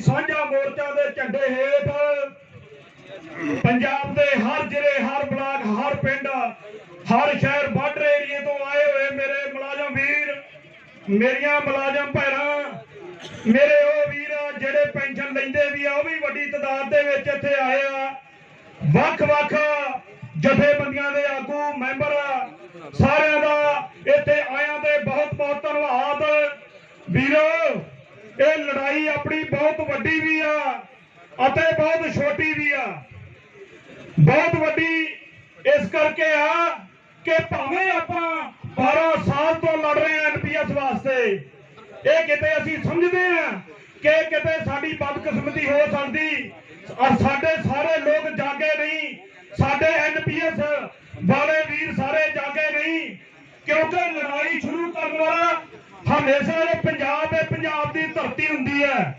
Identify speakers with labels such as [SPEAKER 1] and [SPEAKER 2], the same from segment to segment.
[SPEAKER 1] ਸਾਂਝਾ ਮੋਰਚਾ ਦੇ ਝੰਡੇ ਹੇਠ ਪੰਜਾਬ ਦੇ ਹਰ ਜ਼ਿਲ੍ਹੇ, ਹਰ ਬਲਾਕ, ਹਰ ਪਿੰਡ, ਹਰ ਸ਼ਹਿਰ ਬਾਰਡਰ ਏਰੀਏ ਤੋਂ ਆਏ ਹੋਏ ਮੇਰੇ ਮੁਲਾਜ਼ਮ ਵੀਰ, ਮੇਰੀਆਂ ਮੁਲਾਜ਼ਮ ਭੈਣਾਂ, ਮੇਰੇ ਉਹ ਵੀਰ ਜਿਹੜੇ ਪੈਨਸ਼ਨ ਲੈਂਦੇ ਵੀ ਆ, ਉਹ ਵੀ ਵੱਡੀ ਤਾਦਾਦ ਦੇ ਵਿੱਚ ਇੱਥੇ ਆਏ ਆ। ਵੱਖ-ਵੱਖ ਜਥੇਬੰਦੀਆਂ ਦੇ ਆਗੂ, ਮੈਂਬਰ, ਸਾਰਿਆਂ ਦਾ ਇੱਥੇ ਆਇਆਂ ਤੇ ਬਹੁਤ-ਬਹੁਤ ਧੰਨਵਾਦ। ਵੀਰੋ ਇਹ ਲੜਾਈ ਆਪਣੀ ਬਹੁਤ ਵੱਡੀ ਵੀ ਆ ਅਤੇ ਬਹੁਤ ਛੋਟੀ ਵੀ ਆ। ਬਹੁਤ ਵੱਡੀ ਇਸ ਕਰਕੇ ਆ ਕਿ ਭਾਵੇਂ ਆਪਾਂ 12 ਸਾਲ ਤੋਂ ਲੜ ਰਹੇ ਹਾਂ ਐਨਪੀਐਸ ਵਾਸਤੇ, ਇਹ ਕਿਤੇ ਅਸੀਂ ਸਮਝਦੇ ਹਾਂ ਕਿ ਕਿਤੇ ਸਾਡੀ ਬਦਕਿਸਮਤੀ ਹੋ ਸਕਦੀ ਔਰ ਸਾਡੇ ਸਾਰੇ ਲੋਕ ਜਾਗੇ ਨਹੀਂ, ਸਾਡੇ ਐਨਪੀਐਸ ਵਾਲੇ ਵੀਰ ਸਾਰੇ ਜਾਗੇ ਨਹੀਂ, ਕਿਉਂਕਿ ਲੜਾਈ ਸ਼ੁਰੂ ਕਰਨ ਵਾਲਾ ਹਮੇਸ਼ਾ ਇਹ ਪੰਜਾਬ ਹੈ ਪੰਜਾਬ ਧਰਤੀ ਹੁੰਦੀ ਹੈ।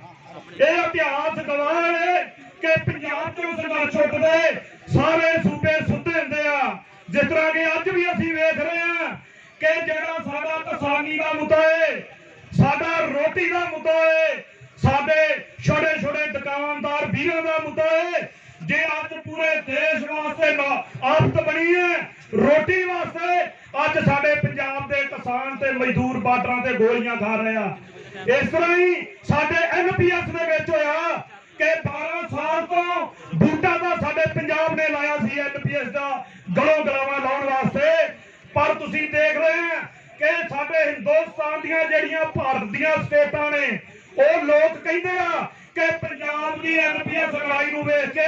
[SPEAKER 1] ਇਹ ਇਤਿਹਾਸ ਗਵਾਹ ਹੈ ਕਿ ਪੰਜਾਬ ਤੋਂ ਸੰਘਰਸ਼ ਉੱਠਦੇ ਸਾਰੇ ਸੂਬੇ ਸੁੱਤੇ ਹੁੰਦੇ ਆ। ਜਿਸ ਤਰ੍ਹਾਂ ਕਿ ਅੱਜ ਵੀ ਅਸੀਂ ਵੇਖ ਰਹੇ ਹਾਂ ਕਿ ਜਿਹੜਾ ਸਾਡਾ ਕਿਸਾਨੀ ਦਾ ਮੁੱਦਾ ਹੈ ਸਾਡਾ ਰੋਟੀ ਦਾ ਮੁੱਦਾ ਹੈ ਸਾਡੇ ਛੋਟੇ ਛੋਟੇ ਦੁਕਾਨਦਾਰ ਵੀਰਾਂ ਦਾ ਮੁੱਦਾ ਹੈ ਜੇ ਅੱਜ ਪੂਰੇ ਦੇਸ਼ ਵਾਸਤੇ ਆਫਤ ਬਣੀ ਹੈ, ਰੋਟੀ ਵਾਸਤੇ ਅੱਜ ਸਾਡੇ ਪੰਜਾਬ ਦੇ ਕਿਸਾਨ ਤੇ ਮਜ਼ਦੂਰ ਬਾਰਡਰਾਂ ਤੇ ਗੋਲੀਆਂ ਖਾ ਰਹੇ ਆ। ਇਸ ਤਰ੍ਹਾਂ ਹੀ ਸਾਡੇ ਐਨਪੀਐਸ ਦੇ ਵਿੱਚ ਹੋਇਆ ਕਿ 12 ਸਾਲ ਤੋਂ ਬੂਟਾ ਦਾ ਸਾਡੇ ਪੰਜਾਬ ਨੇ ਲਾਇਆ ਸੀ ਐਨਪੀਐਸ ਦਾ, ਗਲੋਂ ਗਲਾਵਾਂ ਲਾਉਣ ਵਾਸਤੇ। ਪਰ ਤੁਸੀਂ ਦੇਖ ਰਹੇ ਆ ਕਿ ਸਾਡੇ ਹਿੰਦੁਸਤਾਨ ਦੀਆਂ ਜਿਹੜੀਆਂ ਭਾਰਤ ਦੀਆਂ ਸਟੇਟਾਂ ਨੇ, ਉਹ ਲੋਕ ਕਹਿੰਦੇ ਆ ਕਿ ਪੰਜਾਬ ਦੀ ਐਨਪੀਐਸ ਲੜਾਈ ਨੂੰ ਵੇਖ ਕੇ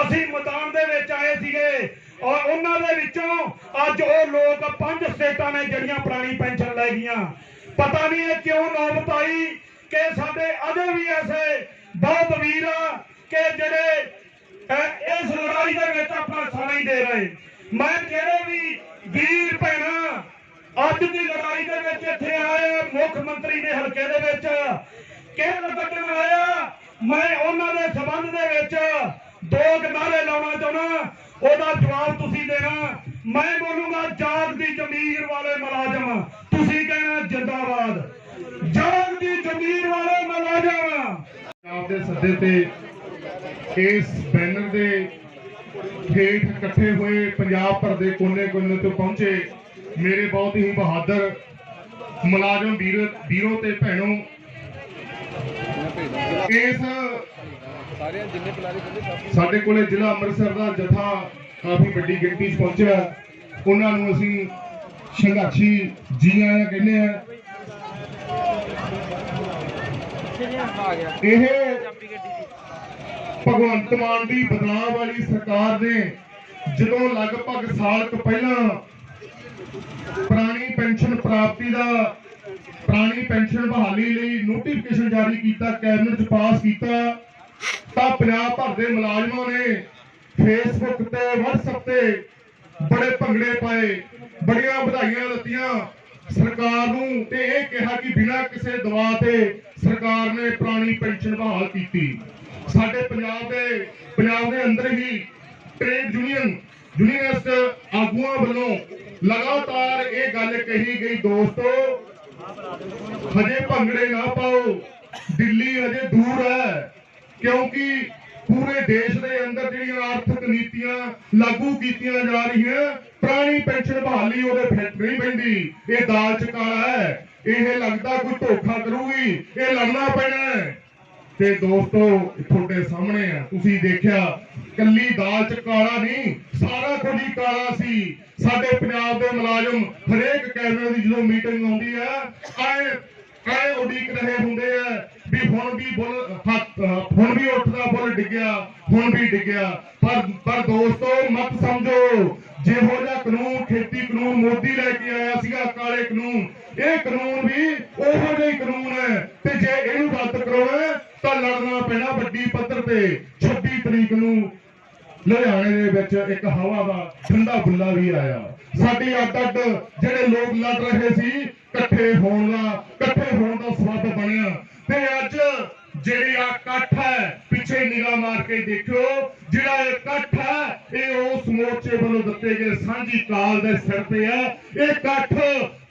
[SPEAKER 1] ਅਸੀਂ ਮੈਦਾਨ ਦੇ ਵਿੱਚ ਆਏ ਸੀਗੇ ਔਰ ਉਹਨਾਂ ਦੇ ਵਿੱਚੋਂ ਅੱਜ ਉਹ ਲੋਕ ਪੰਜ ਸਟੇਟਾਂ ਨੇ ਜਿਹੜੀਆਂ ਪੁਰਾਣੀ ਪੈਨਸ਼ਨ ਲੈ ਗਈਆਂ। ਪਤਾ ਨਹੀਂ ਇਹ ਕਿਉਂ ਨੌਬਤ ਆਈ ਕਿ ਸਾਡੇ ਅਜੇ ਵੀ ਐਸੇ ਬਹੁਤ ਵੀਰ ਆ ਕਿ ਜਿਹੜੇ ਇਸ ਲੜਾਈ ਦੇ ਵਿੱਚ ਆਪਣਾ ਸਾਹ ਨਹੀਂ ਦੇ ਰਹੇ। ਮੈਂ ਜਿਹੜੇ ਵੀ ਵੀਰ ਭੈਣਾਂ, ਅੱਜ ਦੀ ਲੜਾਈ ਦੇ ਵਿੱਚ ਇੱਥੇ ਆਏ ਮੁੱਖ ਮੰਤਰੀ ਦੇ ਹਲਕੇ ਦੇ ਵਿੱਚ। ਕਿਹਨ ਕੱਢਣ ਆਇਆ? ਮੈਂ ਉਹਨਾਂ ਦੇ ਸਬੰਧ ਦੇ ਵਿੱਚ ਦੋ ਗਨਾਰੇ ਲਾਉਣਾ ਚਾਹੁੰਦਾ। ਉਹਦਾ ਜਵਾਬ ਤੁਸੀਂ ਦੇਣਾ। ਮੈਂ ਬੋਲੂੰਗਾ ਜਾਤ ਦੀ ਜ਼ਮੀਰ ਵਾਲੇ ਮੁਲਾਜ਼ਮ। ਤੁਸੀਂ ਕਹਿਣਾ ਜਿੰਦਾਬਾਦ। ਜਾਗ ਦੀ ਜ਼ਮੀਰ ਵਾਲੇ ਮੁਲਾਜ਼ਮ
[SPEAKER 2] ਪੰਜਾਬ ਦੇ ਸੱਦੇ ਤੇ ਇਸ ਬੈਨਰ ਦੇ ਹੇਠ ਇਕੱਠੇ ਹੋਏ ਪੰਜਾਬ ਭਰ ਦੇ ਕੋਨੇ-ਕੋਨੇ ਤੋਂ ਪਹੁੰਚੇ ਮੇਰੇ ਬਹੁਤ ਹੀ ਬਹਾਦਰ ਮੁਲਾਜ਼ਮ ਵੀਰ ਵੀਰੋ ਤੇ ਭੈਣੋ। ਇਸ
[SPEAKER 3] ਸਾਰਿਆਂ ਜਿੰਨੇ ਬੁਲਾਰੇ ਬੰਦੇ
[SPEAKER 2] ਸਾਡੇ ਕੋਲੇ ਜ਼ਿਲ੍ਹਾ ਅੰਮ੍ਰਿਤਸਰ ਦਾ ਜਥਾ ਕਾਫੀ ਵੱਡੀ ਗਿਣਤੀ 'ਚ ਪਹੁੰਚਿਆ। ਉਹਨਾਂ ਨੂੰ ਅਸੀਂ ਸੰਘਰਸ਼ੀ ਜੀ ਆਇਆਂ ਕਹਿੰਦੇ ਆ। ਇਹ ਭਗਵੰਤ ਮਾਨ ਦੀ ਬਦਲਾਅ ਵਾਲੀ ਸਰਕਾਰ ਨੇ ਜਦੋਂ ਲਗਭਗ ਸਾਲ ਕੁ ਪਹਿਲਾਂ ਪੁਰਾਣੀ ਪੈਨਸ਼ਨ ਪ੍ਰਾਪਤੀ ਦਾ, ਪੁਰਾਣੀ ਪੈਨਸ਼ਨ ਬਹਾਲੀ ਲਈ ਨੋਟੀਫਿਕੇਸ਼ਨ ਜਾਰੀ ਕੀਤਾ ਕੈਬਨਿਟ ਚ ਪਾਸ ਕੀਤਾ, ਤਾਂ ਪੰਜਾਬ ਭਰ ਦੇ ਮੁਲਾਜ਼ਮਾਂ ਨੇ ਫੇਸਬੁੱਕ ਤੇ, WhatsApp ਤੇ ਬੜੇ ਭੰਗੜੇ ਪਾਏ। ਬੜੀਆਂ ਵਧਾਈਆਂ ਦਿੱਤੀਆਂ ਸਰਕਾਰ ਨੂੰ ਤੇ ਇਹ ਕਿਹਾ ਕਿ ਬਿਨਾਂ ਕਿਸੇ ਦਵਾ ਤੇ ਸਰਕਾਰ ਨੇ ਪੁਰਾਣੀ ਪੈਨਸ਼ਨ ਬਹਾਲ ਕੀਤੀ। ਸਾਡੇ ਪੰਜਾਬ ਦੇ ਪੰਜਾਬ ਦੇ ਅੰਦਰ ਹੀ ਟ੍ਰੇਡ ਯੂਨੀਅਨ ਯੂਨੀਅਨਿਸਟ ਆਗੂਆਂ ਵੱਲੋਂ ਲਗਾਤਾਰ ਇਹ ਗੱਲ ਕਹੀ ਗਈ, ਦੋਸਤੋ, ਹਜੇ ਭੰਗੜੇ ਨਾ ਪਾਓ, ਦਿੱਲੀ ਹਜੇ ਦੂਰ ਹੈ, ਕਿਉਂਕਿ ਪੂਰੇ ਦੇਸ਼ ਦੇ ਅੰਦਰ ਜਿਹੜੀਆਂ ਆਰਥਿਕ ਨੀਤੀਆਂ ਲਾਗੂ ਕੀਤੀਆਂ ਜਾ ਰਹੀਆਂ ਪੁਰਾਣੀ ਪੈਨਸ਼ਨ ਬਹਾਲੀ ਉਹਦੇ ਫਿੱਟ ਨਹੀਂ ਪੈਂਦੀ। ਇਹ ਦਾਲ ਚ ਕਾਲਾ ਹੈ। ਇਹ ਲੱਗਦਾ ਕੋਈ ਧੋਖਾ ਕਰੂਗੀ। ਇਹ ਲੜਨਾ ਪੈਣਾ ਤੇ ਦੋਸਤੋ, ਤੁਹਾਡੇ ਸਾਹਮਣੇ ਆ। ਤੁਸੀਂ ਦੇਖਿਆ, ਕੱਲੀ ਦਾਲ ਚ ਕਾਲਾ ਨਹੀਂ, ਸਾਰਾ ਕੁਝ ਹੀ ਕਾਲਾ ਸੀ। ਸਾਡੇ ਪੰਜਾਬ ਦੇ ਮੁਲਾਜ਼ਮ ਹਰੇਕ ਕੈਬਨਿਟ ਦੀ ਜਦੋਂ ਮੀਟਿੰਗ ਆਉਂਦੀ ਆ, ਆਏ ਆਏ ਉਡੀਕ ਰਹੇ ਹੁੰਦੇ ਆ ਵੀ ਹੁਣ ਵੀ ਬੁੱਲ, ਹੱਥ, ਹੁਣ ਵੀ ਉੱਠਦਾ ਬੁੱਲ ਡਿੱਗਿਆ, ਹੁਣ ਵੀ ਡਿੱਗਿਆ। ਪਰ ਪਰ ਦੋਸਤੋ, ਮਤ ਸਮਝੋ ਜਿਹੋ ਜਿਹਾ ਕਾਨੂੰਨ, ਖੇਤੀ ਕਾਨੂੰਨ, ਮੋਦੀ ਲੈ ਕੇ ਆਇਆ ਸੀਗਾ, ਕਾਲੇ ਕਾਨੂੰਨ। ਇਹ ਕਾਨੂੰਨ ਵੀ ਉਹੋ ਜਿਹਾ ਕਾਨੂੰਨ ਹੈ। ਤੇ ਜੇ ਇਹਨੂੰ ਰੱਦ ਕਰਾਉਣਾ ਤਾਂ ਲੜਨਾ ਪੈਣਾ ਵੱਡੀ ਪੱਧਰ ਤੇ। 26 ਤਰੀਕ ਨੂੰ ਲੁਧਿਆਣੇ ਦੇ ਵਿੱਚ ਇੱਕ ਹਵਾ ਦਾ ਠੰਡਾ ਬੁੱਲਾ ਵੀ ਆਇਆ। ਸਾਡੀ ਅੱਡ ਅੱਡ ਜਿਹੜੇ ਲੋਕ ਲੜ ਰਹੇ ਸੀ, ਇਕੱਠੇ ਹੋਣ ਦਾ, ਇਕੱਠੇ ਹੋਣ ਦਾ ਸਬੱਬ ਬਣਿਆ। ਤੇ ਅੱਜ ਜਿਹੜੀ ਆ ਇਕੱਠ ਹੈ ਪਿੱਛੇ ਨਿਗਾਹ ਮਾਰ ਕੇ ਦੇਖਿਓ, ਜਿਹੜਾ ਇਹ ਇਕੱਠ ਹੈ, ਇਹ ਉਸ ਮੋਰਚੇ ਵੱਲੋਂ ਦਿੱਤੇ ਗਏ ਸਾਂਝੀ ਕਾਲ ਦੇ ਸਿਰ ਤੇ ਹੈ। ਇਹ ਇਕੱਠ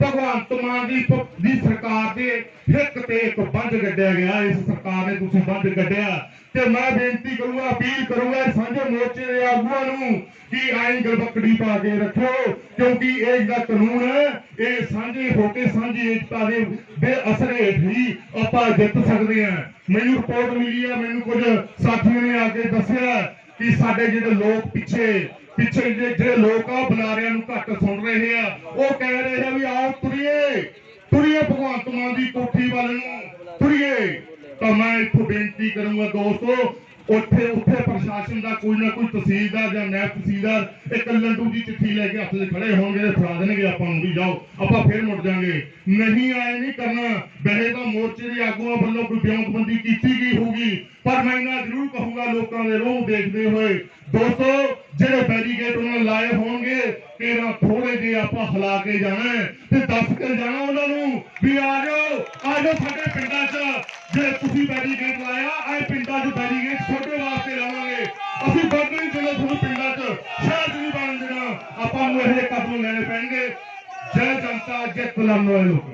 [SPEAKER 2] ਭਗਵੰਤ ਮਾਨ ਦੀ ਦੀ ਸਰਕਾਰ ਦੇ ਹਿੱਕ ਤੇ ਇੱਕ ਬੰਦ ਗੱਡਿਆ ਗਿਆ। ਇਸ ਸਰਕਾਰ ਨੇ ਤੁਸੀਂ ਬੰਦ ਗੱਡਿਆ। ਤੇ ਮੈਂ ਬੇਨਤੀ ਕਰੂੰਗਾ, ਅਪੀਲ ਕਰੂੰਗਾ ਸਾਂਝੇ ਮੋਰਚੇ ਦੇ ਆਗੂਆਂ ਨੂੰ ਕਿ ਆਈ ਗਲਬਕੜੀ ਪਾ ਕੇ ਰੱਖੋ ਕਿਉਂਕਿ ਇਹ ਜਿਹੜਾ ਕਾਨੂੰਨ ਹੈ, ਇਹ ਸਾਂਝੇ ਹੋ ਕੇ ਸਾਂਝੀ ਏਕਤਾ ਦੇ ਬੇਅਸਰੇ ਹੀ ਆਪਾਂ ਜਿੱਤ ਸਕਦੇ ਹਾਂ। ਮੈਨੂੰ ਰਿਪੋਰਟ ਮਿਲੀ ਹੈ, ਮੈਨੂੰ ਕੁਝ ਸਾਥੀਆਂ ਨੇ ਆ ਕੇ ਦੱਸਿਆ ਕਿ ਸਾਡੇ ਜਿਹੜੇ ਲੋਕ ਪਿੱਛੇ ਪਿੱਛੇ ਜਿਹੜੇ ਜਿਹੜੇ ਲੋਕ ਆ ਬੁਲਾਰਿਆਂ ਨੂੰ ਘੱਟ ਸੁਣ ਰਹੇ ਆ, ਉਹ ਕਹਿ ਰਹੇ ਆ ਵੀ ਆਓ ਤੁਰੀਏ ਤੁਰੀਏ ਭਗਵੰਤ ਮਾਨ ਦੀ ਕੋਠੀ ਵੱਲ ਨੂੰ, ਤੁਰੀਏ। ਤਾਂ ਮੈਂ ਇੱਥੋਂ ਬੇਨਤੀ ਕਰੂੰਗਾ ਦੋਸਤੋ ਉੱਥੇ ਉੱਥੇ ਪ੍ਰਸ਼ਾਸਨ ਦਾ ਕੋਈ ਨਾ ਕੋਈ ਤਹਿਸੀਲਦਾਰ ਜਾਂ ਨਾਇਬ ਤਹਿਸੀਲਦਾਰ ਇੱਕ ਲੰਡੂ ਦੀ ਚਿੱਠੀ ਲੈ ਕੇ ਹੱਥ 'ਚ ਖੜੇ ਹੋਣਗੇ ਤੇ ਫੜਾ ਦੇਣਗੇ ਆਪਾਂ ਨੂੰ ਵੀ, ਜਾਓ। ਆਪਾਂ ਫੇਰ ਮੁੜ ਜਾਾਂਗੇ। ਨਹੀਂ ਆਏ ਨਹੀਂ ਕਰਨਾ। ਵੈਸੇ ਤਾਂ ਮੋਰਚੇ ਦੇ ਆਗੂਆਂ ਵੱਲੋਂ ਕੋਈ ਬਿਆਨਬੰਦੀ ਕੀਤੀ ਗਈ ਹੋਊਗੀ। ਪਰ ਮੈਂ ਇਹਨਾਂ ਜ਼ਰੂਰ ਕਹੂੰਗਾ ਲੋਕਾਂ ਦੇ ਰੋਹ ਦੇਖਦੇ ਹੋਏ, ਦੋਸਤੋ, ਜਿਹੜੇ ਬੈਰੀਕੇਡ ਉਹਨਾਂ ਨੇ ਲਾਏ ਹੋਣਗੇ, ਤੇਰਾ ਥੋੜੇ ਜਿਹੇ ਆਪਾਂ ਹਿਲਾ ਕੇ ਜਾਣਾ ਤੇ ਦੱਸ ਕੇ ਜਾਣਾ ਉਹਨਾਂ ਨੂੰ ਵੀ ਆ ਜਾਓ। ਆ ਜਾਓ ਸਾਡੇ ਪਿੰਡਾਂ 'ਚ। ਜੇ ਤੁਸੀਂ ਬੈਰੀਕੇਡ ਲਾਇਆ ਇਹ ਪਿੰਡਾਂ 'ਚ ਬੈਰੀਕੇਡ ਬੰਦ ਤੁਹਾਨੂੰ ਪਿੰਡਾਂ 'ਚ ਸ਼ਹਿਰ 'ਚ ਨਹੀਂ ਬਣ ਦੇਣਾ ਆਪਾਂ ਨੂੰ ਇਹ ਕਦਮ ਲੈਣੇ ਪੈਣਗੇ। ਜੈ ਜਨਤਾ, ਜੈ ਕੁਲਮ ਵਾਲੇ ਲੋਕ।